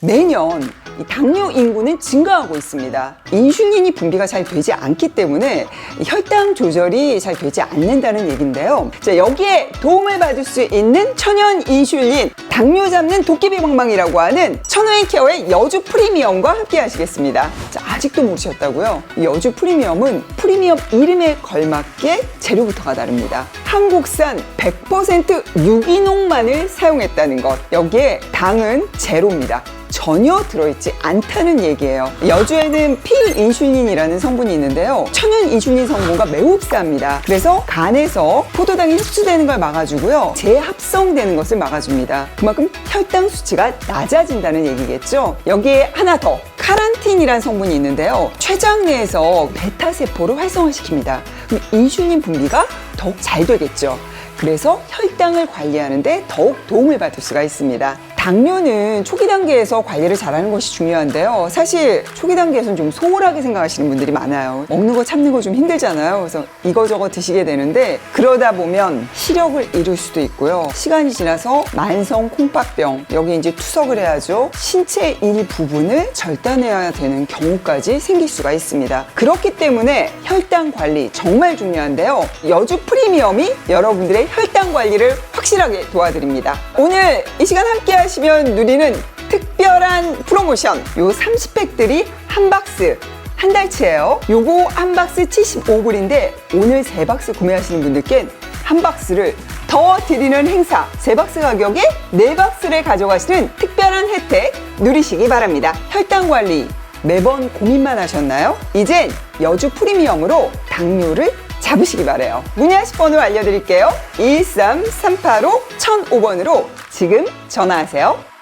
매년 이 당뇨 인구는 증가하고 있습니다. 인슐린이 분비가 잘 되지 않기 때문에 혈당 조절이 잘 되지 않는다는 얘기인데요. 자, 여기에 도움을 받을 수 있는 천연 인슐린 당뇨 잡는 도깨비 방망이라고 하는 천호인 케어의 여주 프리미엄과 함께 하시겠습니다. 자, 아직도 모르셨다고요? 이 여주 프리미엄은 프리미엄 이름에 걸맞게 재료부터가 다릅니다. 한국산 100% 유기농만을 사용했다는 것. 여기에 당은 제로입니다. 전혀 들어있지 않다는 얘기예요. 여주에는 필인슐린이라는 성분이 있는데요. 천연 인슐린 성분과 매우 흡사합니다. 그래서 간에서 포도당이 흡수되는 걸 막아주고요. 재합성되는 것을 막아줍니다. 그만큼 혈당 수치가 낮아진다는 얘기겠죠. 여기에 하나 더 카란틴이라는 성분이 있는데요. 췌장 내에서 베타 세포를 활성화시킵니다. 그럼 인슐린 분비가 더욱 잘 되겠죠. 그래서 혈당을 관리하는데 더욱 도움을 받을 수가 있습니다. 당뇨는 초기 단계에서 관리를 잘하는 것이 중요한데요. 사실 초기 단계에서는 좀 소홀하게 생각하시는 분들이 많아요. 먹는 거 참는 거 좀 힘들잖아요. 그래서 이거저거 드시게 되는데 그러다 보면 시력을 잃을 수도 있고요. 시간이 지나서 만성 콩팥병 여기 이제 투석을 해야죠. 신체 일부분을 절단해야 되는 경우까지 생길 수가 있습니다. 그렇기 때문에 혈당 관리 정말 중요한데요. 여주 프리미엄이 여러분들의 혈당 관리를 확실하게 도와드립니다. 오늘 이 시간 함께 하시 면 누리는 특별한 프로모션 요 30팩들이 한 박스 한 달치예요. 요거 한 박스 75불인데 오늘 세 박스 구매하시는 분들께 한 박스를 더 드리는 행사 세 박스 가격에 네 박스를 가져가시는 특별한 혜택 누리시기 바랍니다. 혈당 관리 매번 고민만 하셨나요? 이젠 여주 프리미엄으로 당뇨를 잡으시기 바래요. 문의하실 번호 알려드릴게요. 213-385-1005번으로 지금 전화하세요.